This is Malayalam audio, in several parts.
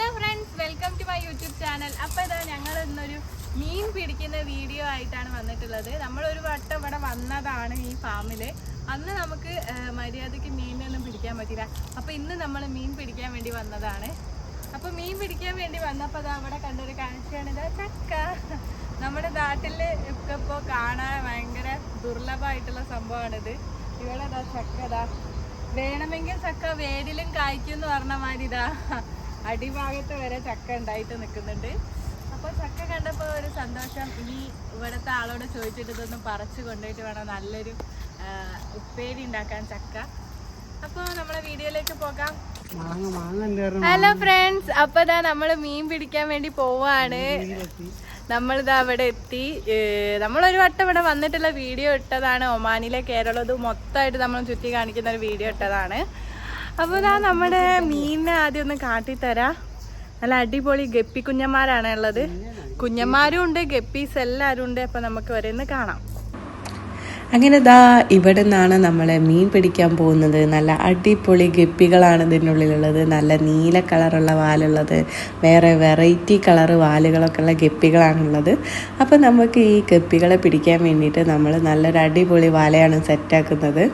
Hello friends welcome to my YouTube channel അപ്പോൾ ഇതാ ഞങ്ങൾ ഇന്നൊരു മീൻ പിടിക്കുന്ന വീഡിയോ ആയിട്ടാണ് വന്നിട്ടുള്ളത്. നമ്മളൊരു വട്ടം ഇവിടെ വന്നതാണ് ഈ ഫാമിൽ അന്ന് നമുക്ക് മര്യാദയ്ക്ക് മീനൊന്നും പിടിക്കാൻ പറ്റില്ല അപ്പോൾ ഇന്ന് നമ്മൾ മീൻ പിടിക്കാൻ വേണ്ടി വന്നതാണ്. അപ്പോൾ മീൻ പിടിക്കാൻ വേണ്ടി വന്നപ്പോൾ അതാ അവിടെ കണ്ടൊരു കാഴ്ചയാണ്. ഇതാ ചക്ക. നമ്മുടെ നാട്ടിൽ ഒക്കെ ഇപ്പോൾ കാണാൻ ഭയങ്കര ദുർലഭമായിട്ടുള്ള സംഭവമാണിത്. ഇവിടെ ഇതാ ചക്ക വേണമെങ്കിൽ ചക്ക വേരിലും കായ്ക്കും എന്ന് പറഞ്ഞ മാതിരി ഇതാ. അടിഭാഗത്ത് വരെ ചക്ക ഉണ്ടായിട്ട് നിൽക്കുന്നുണ്ട്. അപ്പോൾ ചക്ക കണ്ടപ്പോൾ ഒരു സന്തോഷം. ഇനി ഇവിടുത്തെ ആളോട് ചോദിച്ചിട്ട് ഇതൊന്ന് പറിച്ച് കൊണ്ടുപോയിട്ട് വേണം നല്ലൊരു ഉപ്പേരി ഉണ്ടാക്കാൻ ചക്ക. അപ്പോൾ നമ്മളെ വീഡിയോയിലേക്ക് പോകാം. ഹലോ ഫ്രണ്ട്സ് അപ്പോൾ ഇതാ നമ്മൾ മീൻ പിടിക്കാൻ വേണ്ടി പോവാണ്. നമ്മളിതാ അവിടെ എത്തി. നമ്മളൊരു വട്ടം ഇവിടെ വന്നിട്ടുള്ള വീഡിയോ ഇട്ടതാണ്. ഒമാനിലെ കേരളം ഇത് മൊത്തമായിട്ട് നമ്മൾ ചുറ്റി കാണിക്കുന്ന ഒരു വീഡിയോ ഇട്ടതാണ്. അപ്പോൾ ഇതാ നമ്മുടെ മീനിനെ ആദ്യം ഒന്ന് കാട്ടി തരാ നല്ല അടിപൊളി ഗപ്പി കുഞ്ഞന്മാരാണ് ഉള്ളത്. കുഞ്ഞന്മാരും ഉണ്ട് ഗപ്പീസ് എല്ലാവരും ഉണ്ട്. അപ്പോൾ നമുക്ക് വരെ ഒന്ന് കാണാം. അങ്ങനെ ദാ ഇവിടെ നിന്നാണ് നമ്മൾ മീൻ പിടിക്കാൻ പോകുന്നത്. നല്ല അടിപൊളി ഗപ്പികളാണ് ഇതിനുള്ളിലുള്ളത്. നല്ല നീല കളറുള്ള വാലുള്ളത്. വേറെ വെറൈറ്റി കളർ വാലുകളൊക്കെ ഉള്ള ഗപ്പികളാണുള്ളത്. അപ്പോൾ നമുക്ക് ഈ ഗപ്പികളെ പിടിക്കാൻ വേണ്ടിയിട്ട് നമ്മൾ നല്ലൊരു അടിപൊളി വാലയാണ് സെറ്റാക്കുന്നത്.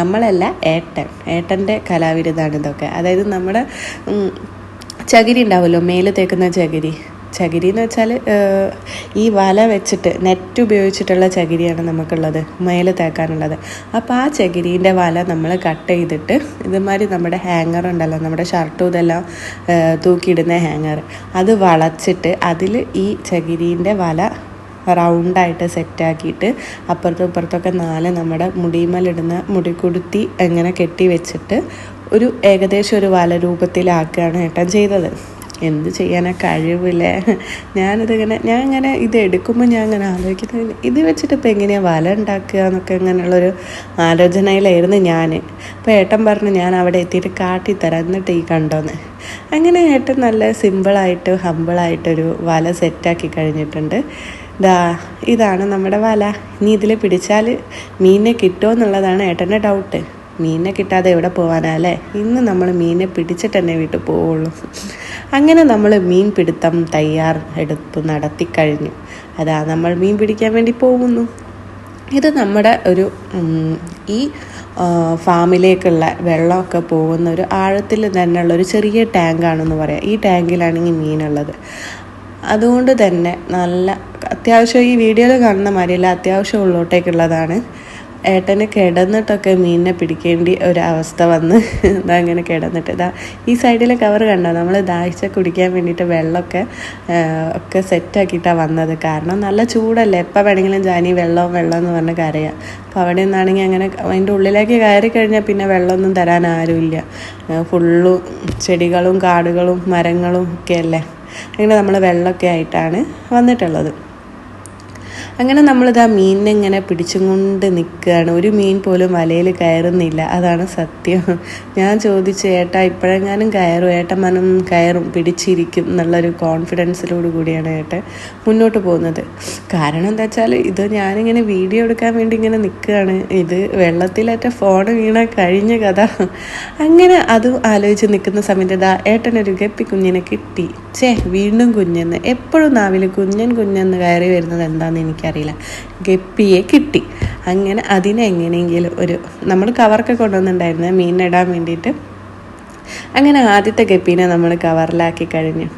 നമ്മളല്ല ഏട്ടൻ. ഏട്ടന്റെ കലാവിരുദ്ധാണ് ഇതൊക്കെ. അതായത് നമ്മുടെ ചകിരി ഉണ്ടാവുമല്ലോ? മേൽ തേക്കുന്ന ചകിരി. ചകിരി എന്ന് വെച്ചാൽ ഈ വല വെച്ചിട്ട് നെറ്റ് ഉപയോഗിച്ചിട്ടുള്ള ചകിരിയാണ് നമുക്കുള്ളത് മേൽ തേക്കാനുള്ളത്. അപ്പോൾ ആ ചകിരീന്റെ വല നമ്മൾ കട്ട് ചെയ്തിട്ട് ഇതുമാതിരി നമ്മുടെ ഹാങ്ങർ ഉണ്ടല്ലോ നമ്മുടെ ഷർട്ടും ഇതെല്ലാം തൂക്കിയിടുന്ന ഹാങ്ങർ അത് വളച്ചിട്ട് അതിൽ ഈ ചകിരീന്റെ വല റൗണ്ടായിട്ട് സെറ്റാക്കിയിട്ട് അപ്പുറത്തും ഇപ്പുറത്തൊക്കെ നാല് നമ്മുടെ മുടിമലിടുന്ന മുടിക്കുടുത്തി എങ്ങനെ കെട്ടി വെച്ചിട്ട് ഒരു ഏകദേശം ഒരു വല രൂപത്തിലാക്കുകയാണ് ഏട്ടൻ ചെയ്തത്. എന്ത് ചെയ്യാനാ കഴിവില്ലേ? ഞാനിതിങ്ങനെ ഞാൻ ഇങ്ങനെ ഇത് എടുക്കുമ്പോൾ ഞാൻ ഇങ്ങനെ ആലോചിക്കുന്നത് ഇത് വെച്ചിട്ട് ഇപ്പം എങ്ങനെയാണ് വല ഉണ്ടാക്കുക എന്നൊക്കെ ഇങ്ങനെയുള്ളൊരു ആലോചനയിലായിരുന്നു ഞാൻ അപ്പോൾ ഏട്ടൻ പറഞ്ഞു ഞാൻ അവിടെ എത്തിയിട്ട് കാട്ടിത്തരാം എന്നിട്ട് ഈ കണ്ടോന്ന്. അങ്ങനെ ഏട്ടൻ നല്ല സിമ്പിളായിട്ട് ഹമ്പിളായിട്ടൊരു വല സെറ്റാക്കി കഴിഞ്ഞിട്ടുണ്ട്. ദാ ഇതാണ് നമ്മുടെ വല. ഇനി ഇതിൽ പിടിച്ചാൽ മീനിനെ കിട്ടുമോ എന്നുള്ളതാണ് ഏട്ടന്റെ ഡൗട്ട്. മീനിനെ കിട്ടാതെ എവിടെ പോകാനാ അല്ലേ? ഇന്ന് നമ്മൾ മീനിനെ പിടിച്ചിട്ട് തന്നെ വീട്ടിൽ പോവുള്ളൂ. അങ്ങനെ നമ്മൾ മീൻ പിടുത്തം തയ്യാർ എടുപ്പ് നടത്തി കഴിഞ്ഞു. അതാ നമ്മൾ മീൻ പിടിക്കാൻ വേണ്ടി പോകുന്നു. ഇത് നമ്മുടെ ഒരു ഈ ഫാമിലേക്കുള്ള വെള്ളമൊക്കെ പോകുന്ന ഒരു ആഴത്തിൽ തന്നെയുള്ള ഒരു ചെറിയ ടാങ്കാണെന്ന് പറയാം. ഈ ടാങ്കിലാണെങ്കിൽ മീനുള്ളത്. അതുകൊണ്ട് തന്നെ നല്ല അത്യാവശ്യം ഈ വീഡിയോയിൽ കാണുന്ന മാതിരിയല്ല അത്യാവശ്യം ഉള്ളോട്ടേക്കുള്ളതാണ്. ഏട്ടന് കിടന്നിട്ടൊക്കെ മീനിനെ പിടിക്കേണ്ടി ഒരവസ്ഥ വന്ന് ഇതാ അങ്ങനെ കിടന്നിട്ട്. ഇതാ ഈ സൈഡിലെ കവർ കണ്ടോ? നമ്മൾ ദാഹിച്ച കുടിക്കാൻ വേണ്ടിയിട്ട് വെള്ളമൊക്കെ ഒക്കെ സെറ്റാക്കിയിട്ടാണ് വന്നത്. കാരണം നല്ല ചൂടല്ലേ? എപ്പോൾ വേണമെങ്കിലും ജാനി വെള്ളവും വെള്ളം എന്ന് പറഞ്ഞ് കരയാം. അപ്പോൾ അവിടെ നിന്നാണെങ്കിൽ അങ്ങനെ അതിന്റെ ഉള്ളിലേക്ക് കയറി കഴിഞ്ഞാൽ പിന്നെ വെള്ളമൊന്നും തരാൻ ആരുമില്ല. ഫുള്ളും ചെടികളും കാടുകളും മരങ്ങളും ഒക്കെ അല്ലേ? അങ്ങനെ നമ്മൾ വെള്ളമൊക്കെ ആയിട്ടാണ് വന്നിട്ടുള്ളത്. അങ്ങനെ നമ്മളിതാ മീനിനെ ഇങ്ങനെ പിടിച്ചുകൊണ്ട് നിൽക്കുകയാണ്. ഒരു മീൻ പോലും വലയിൽ കയറുന്നില്ല. അതാണ് സത്യം. ഞാൻ ചോദിച്ചു ഏട്ടാ ഇപ്പോഴെങ്ങാനും കയറും? ഏട്ടൻ മനം കയറും പിടിച്ചിരിക്കും എന്നുള്ളൊരു കോൺഫിഡൻസിലോട് കൂടിയാണ് ഏട്ടൻ മുന്നോട്ട് പോകുന്നത്. കാരണം എന്താ വെച്ചാൽ ഇത് ഞാനിങ്ങനെ വീഡിയോ എടുക്കാൻ വേണ്ടി ഇങ്ങനെ നിൽക്കുകയാണ്. ഇത് വെള്ളത്തിലേറ്റ ഫോൺ വീണ കഴിഞ്ഞ കഥ. അങ്ങനെ അതും ആലോചിച്ച് നിൽക്കുന്ന സമയത്ത് ഇതാ ഏട്ടനൊരു ഗപ്പി കുഞ്ഞിനെ കിട്ടി. ചേ വീണ്ടും കുഞ്ഞെന്ന്. എപ്പോഴും നാവിൽ കുഞ്ഞൻ കുഞ്ഞെന്ന് കയറി വരുന്നത് എന്താണെന്ന് എനിക്കറിയില്ല. ഗപ്പിയെ കിട്ടി. അങ്ങനെ അതിനെ എങ്ങനെയെങ്കിലും ഒരു നമ്മൾ കവറൊക്കെ കൊണ്ടുവന്നിട്ടുണ്ടായിരുന്നു മീനിടാൻ വേണ്ടിയിട്ട്. അങ്ങനെ ആദ്യത്തെ ഗപ്പീനെ നമ്മൾ കവറിലാക്കി കഴിഞ്ഞു.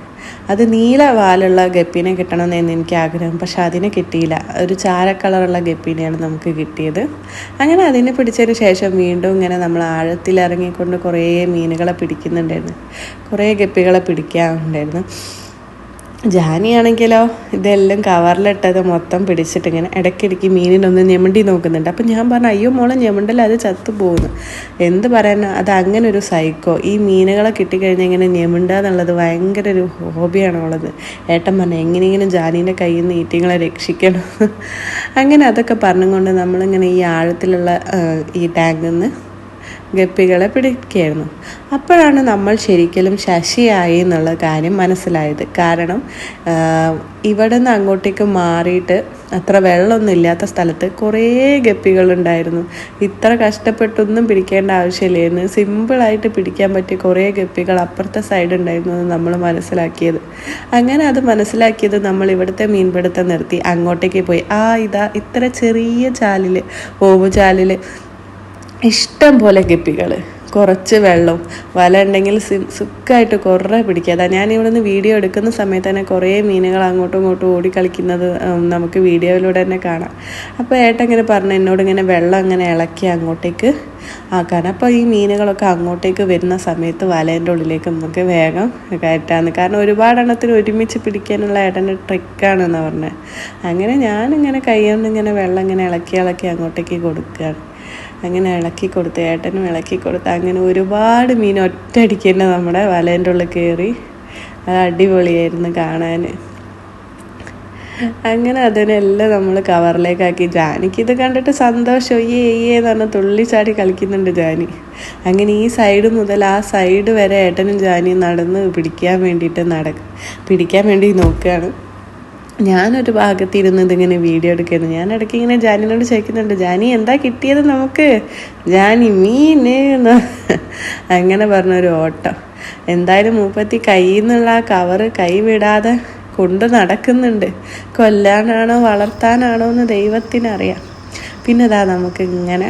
അത് നീല വാലുള്ള ഗപ്പീനെ കിട്ടണമെന്നായിരുന്നു എനിക്ക് ആഗ്രഹം. പക്ഷെ അതിനെ കിട്ടിയില്ല. ഒരു ചാര കളറുള്ള ഗപ്പീനെയാണ് നമുക്ക് കിട്ടിയത്. അങ്ങനെ അതിനെ പിടിച്ചതിന് ശേഷം വീണ്ടും ഇങ്ങനെ നമ്മൾ ആഴത്തിലിറങ്ങിക്കൊണ്ട് കുറേ മീനുകളെ പിടിക്കുന്നുണ്ടായിരുന്നു. കുറേ ഗപ്പികളെ പിടിക്കാറുണ്ടായിരുന്നു. ജാനിയാണെങ്കിലോ ഇതെല്ലാം കവറിലിട്ടത് മൊത്തം പിടിച്ചിട്ട് ഇങ്ങനെ ഇടയ്ക്കിടയ്ക്ക് മീനിനൊന്ന് ഞെമണ്ടി നോക്കുന്നുണ്ട്. അപ്പം ഞാൻ പറഞ്ഞു അയ്യോ മോളെ ഞെമണ്ടല്ല? അത് ചത്തു പോകുന്നു. എന്ത് പറയാനാ? അത് അങ്ങനെ ഒരു സൈക്കോ ഈ മീനുകളെ കിട്ടിക്കഴിഞ്ഞാൽ ഇങ്ങനെ ഞെമുണ്ട എന്നുള്ളത് ഭയങ്കര ഒരു ഹോബിയാണ് ഉള്ളത് ഏട്ടൻ പറഞ്ഞു എങ്ങനെയെങ്കിലും ജാനീന്റെ കയ്യിൽ നിന്ന് ഈറ്റിങ്ങളെ രക്ഷിക്കണം. അങ്ങനെ അതൊക്കെ പറഞ്ഞുകൊണ്ട് നമ്മളിങ്ങനെ ഈ ആഴത്തിലുള്ള ഈ ടാങ്കിൽ നിന്ന് ഗപ്പികളെ പിടിക്കുകയായിരുന്നു. അപ്പോഴാണ് നമ്മൾ ശരിക്കലും ശശിയായി എന്നുള്ള കാര്യം മനസ്സിലായത്. കാരണം ഇവിടെ നിന്ന് അങ്ങോട്ടേക്ക് മാറിയിട്ട് അത്ര വെള്ളമൊന്നും ഇല്ലാത്ത സ്ഥലത്ത് കുറേ ഗപ്പികളുണ്ടായിരുന്നു ഇത്ര കഷ്ടപ്പെട്ടൊന്നും പിടിക്കേണ്ട ആവശ്യമില്ലായിരുന്നു. സിമ്പിളായിട്ട് പിടിക്കാൻ പറ്റിയ കുറേ ഗപ്പികൾ അപ്പുറത്തെ സൈഡ് ഉണ്ടായിരുന്നു എന്ന് നമ്മൾ മനസ്സിലാക്കിയത്. അങ്ങനെ അത് മനസ്സിലാക്കിയത് നമ്മൾ ഇവിടുത്തെ മീൻപിടുത്തം നിർത്തി. അങ്ങോട്ടേക്ക് പോയി. ആ ഇതാ ഇത്ര ചെറിയ ചാലിൽ ഓവുചാലിൽ ഇഷ്ടം പോലെ ഗപ്പികൾ കുറച്ച് വെള്ളം. വല ഉണ്ടെങ്കിൽ സുഖമായിട്ട് കുറേ പിടിക്കുക. അതാ ഞാൻ ഇവിടെ നിന്ന് വീഡിയോ എടുക്കുന്ന സമയത്ത് തന്നെ കുറേ മീനുകൾ അങ്ങോട്ടും ഇങ്ങോട്ടും ഓടിക്കളിക്കുന്നത് ഉം, നമുക്ക് വീഡിയോയിലൂടെ തന്നെ കാണാം. അപ്പോൾ ഏട്ടൻ ഇങ്ങനെ പറഞ്ഞു എന്നോട് ഇങ്ങനെ വെള്ളം അങ്ങനെ ഇളക്കി അങ്ങോട്ടേക്ക് ആക്കാൻ. അപ്പോൾ ഈ മീനുകളൊക്കെ അങ്ങോട്ടേക്ക് വരുന്ന സമയത്ത് വലേന്റെ ഉള്ളിലേക്ക് നമുക്ക് വേഗം കയറ്റാന്ന്. കാരണം ഒരുപാടെണ്ണത്തിന് ഒരുമിച്ച് പിടിക്കാനുള്ള ഏട്ടന്റെ ട്രിക്കാണെന്ന് പറഞ്ഞത് അങ്ങനെ ഞാനിങ്ങനെ കൈ കൊണ്ട് ഇങ്ങനെ വെള്ളം ഇങ്ങനെ ഇളക്കി ഇളക്കി അങ്ങോട്ടേക്ക് കൊടുക്കുകയാണ്. അങ്ങനെ ഇളക്കി കൊടുത്ത് ഏട്ടനും ഇളക്കി കൊടുത്ത് അങ്ങനെ ഒരുപാട് മീൻ ഒറ്റയടിക്ക് തന്നെ നമ്മുടെ വലേന്റെ ഉള്ളിൽ കയറി. അത് അടിപൊളിയായിരുന്നു കാണാൻ. അങ്ങനെ അതിനെല്ലാം നമ്മൾ കവറിലേക്കാക്കി ജാനിക്ക് ഇത് കണ്ടിട്ട് സന്തോഷം. ഈ ഏ എന്ന് തുള്ളി തുള്ളിച്ചാടി കളിക്കുന്നുണ്ട് ജാനി. അങ്ങനെ ഈ സൈഡ് മുതൽ ആ സൈഡ് വരെ ഏട്ടനും ജാനിയും നടന്ന് പിടിക്കാൻ വേണ്ടിയിട്ട് നട പിടിക്കാൻ വേണ്ടി നോക്കുകയാണ്. ഞാനൊരു ഭാഗത്ത് ഇരുന്ന് ഇതിങ്ങനെ വീഡിയോ എടുക്കുന്നു ഞാൻ ഇടയ്ക്ക് ഇങ്ങനെ ജാനിനോട് ചോദിക്കുന്നുണ്ട് ജാനി എന്താ കിട്ടിയത് നമുക്ക്? ജാനി എന്ന് അങ്ങനെ പറഞ്ഞൊരു ഓട്ടം. എന്തായാലും മൂപ്പത്തി കയ്യിൽ നിന്നുള്ള ആ കവറ് കൈ വിടാതെ കൊണ്ട് നടക്കുന്നുണ്ട്. കൊല്ലാനാണോ വളർത്താനാണോ എന്ന് ദൈവത്തിനറിയാം. പിന്നെ നമുക്ക് ഇങ്ങനെ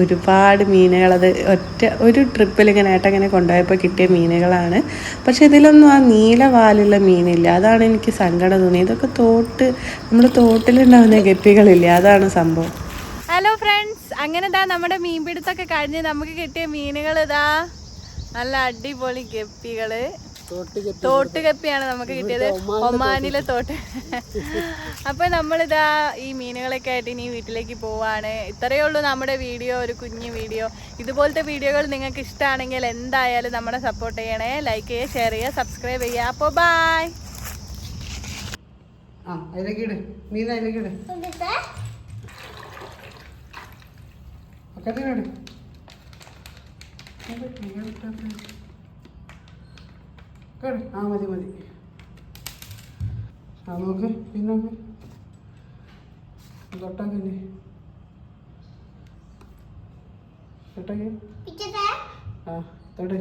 ഒരുപാട് മീനുകളത് ഒറ്റ ഒരു ട്രിപ്പിൽ ഇങ്ങനെ ഏട്ടൻ ഇങ്ങനെ കൊണ്ടുപോയപ്പോൾ കിട്ടിയ മീനുകളാണ്. പക്ഷെ ഇതിലൊന്നും ആ നീല വാലുള്ള മീനില്ല. അതാണ് എനിക്ക് സങ്കടം തോന്നി ഇതൊക്കെ തോട്ട് നമ്മൾ തോട്ടിലുണ്ടാവുന്ന ഗപ്പികളില്ലേ? അതാണ് സംഭവം. ഹലോ ഫ്രണ്ട്സ് അങ്ങനെ ഇതാ നമ്മുടെ മീൻപിടുത്തൊക്കെ കഴിഞ്ഞ് നമുക്ക് കിട്ടിയ മീനുകൾ ഇതാ നല്ല അടിപൊളി ഗപ്പികൾ. തോട്ട് ഗപ്പിയാണ് നമുക്ക് കിട്ടിയത്. ഒമാനിലെ തോട്ട്. അപ്പൊ നമ്മളിതാ ഈ മീനുകളൊക്കെ ആയിട്ട് ഇനി വീട്ടിലേക്ക് പോവാണ്. ഇത്രയേ ഉള്ളൂ നമ്മുടെ വീഡിയോ ഒരു കുഞ്ഞു വീഡിയോ. ഇതുപോലത്തെ വീഡിയോകൾ നിങ്ങൾക്ക് ഇഷ്ടമാണെങ്കിൽ എന്തായാലും നമ്മളെ സപ്പോർട്ട് ചെയ്യണേ. ലൈക്ക് ചെയ്യുക ഷെയർ ചെയ്യുക സബ്സ്ക്രൈബ് ചെയ്യുക. അപ്പോൾ ബായ് ആ അതിലേക്ക് ഇട്. മീൻ അതിലേക്ക് ഇട്. ഒക്കെ ഇട് കേട്. ആ മതി മതി. ആ നോക്ക് പിന്നെ. തൊട്ടാ പിന്നെ ആ തൊടേ.